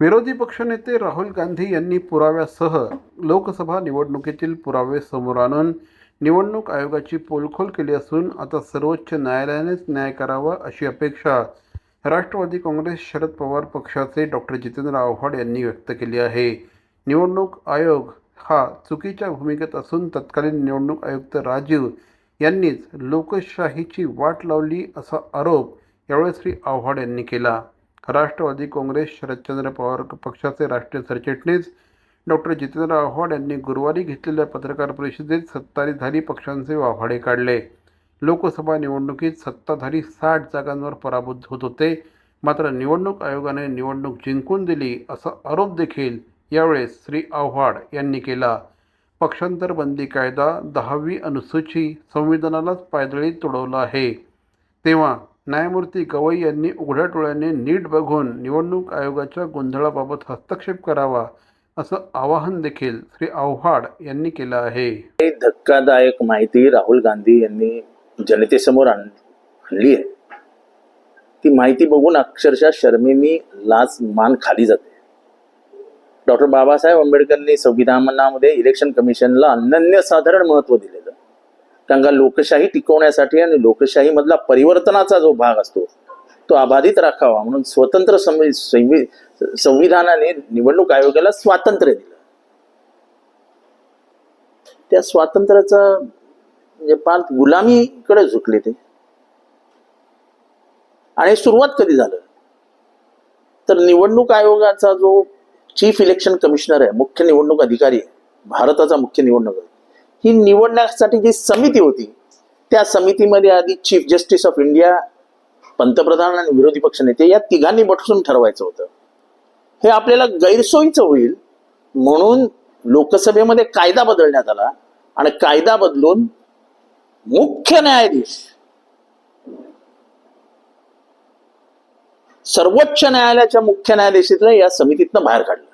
विरोधी पक्षनेते राहुल गांधी यांनी पुराव्यासह लोकसभा निवडणुकीतील पुरावे समोर आणून निवडणूक आयोगाची पोलखोल केली असून आता सर्वोच्च न्यायालयानेच न्याय करावा अशी अपेक्षा राष्ट्रवादी काँग्रेस शरद पवार पक्षाचे डॉक्टर जितेंद्र आव्हाड यांनी व्यक्त केली आहे. निवडणूक आयोग हा चुकीच्या भूमिकेत असून तत्कालीन निवडणूक आयुक्त राजीव यांनीच लोकशाहीची वाट लावली असा आरोप यावेळी श्री आव्हाड यांनी केला. राष्ट्रवादी काँग्रेस शरदचंद्र पवार पक्षाचे राष्ट्रीय सरचिटणीस डॉक्टर जितेंद्र आव्हाड यांनी गुरुवारी घेतलेल्या पत्रकार परिषदेत सत्ताधारी पक्षांचे वाभाडे काढले. लोकसभा निवडणुकीत सत्ताधारी साठ जागांवर पराभूत होत होते. मात्र निवडणूक आयोगाने निवडणूक जिंकून दिली असा आरोप देखील यावेळेस श्री आव्हाड यांनी केला. पक्षांतर बंदी कायदा दहावी अनुसूची संविधानालाच पायदळी तुडवला आहे. तेव्हा न्यायमूर्ती गवई यांनी उघड्या डोळ्याने नीट बघून निवडणूक आयोगाच्या गोंधळाबाबत हस्तक्षेप करावा असं आवाहन देखील श्री आव्हाड यांनी केलं आहे. धक्कादायक माहिती राहुल गांधी यांनी जनतेसमोर आण- आणली आहे. ती माहिती बघून अक्षरशः शर्मेनी लाच मान खाली जाते. डॉक्टर बाबासाहेब आंबेडकरांनी संविधानामध्ये इलेक्शन कमिशनला अनन्यसाधारण महत्त्व दिले कारण का लोकशाही टिकवण्यासाठी आणि लोकशाही मधला परिवर्तनाचा जो भाग असतो तो अबाधित राखावा म्हणून स्वतंत्र संवि- संवि- संविधानाने निवडणूक आयोगाला स्वातंत्र्य दिलं. त्या स्वातंत्र्याचा म्हणजे पाल गुलामीकडे झुकले ते. आणि सुरुवात कधी झालं? तर निवडणूक आयोगाचा जो चीफ इलेक्शन कमिशनर आहे मुख्य निवडणूक अधिकारी आहे भारताचा मुख्य निवडणूक अधिकारी, ही निवडण्यासाठी जी समिती होती त्या समितीमध्ये आधी चीफ जस्टिस ऑफ इंडिया पंतप्रधान आणि विरोधी पक्ष नेते या तिघांनी बसून ठरवायचं होतं. हे आपल्याला गैरसोयीचं होईल म्हणून लोकसभेमध्ये कायदा बदलण्यात आला आणि कायदा बदलून मुख्य न्यायाधीश सर्वोच्च न्यायालयाच्या मुख्य न्यायाधीशाला या समितीतनं बाहेर काढलं.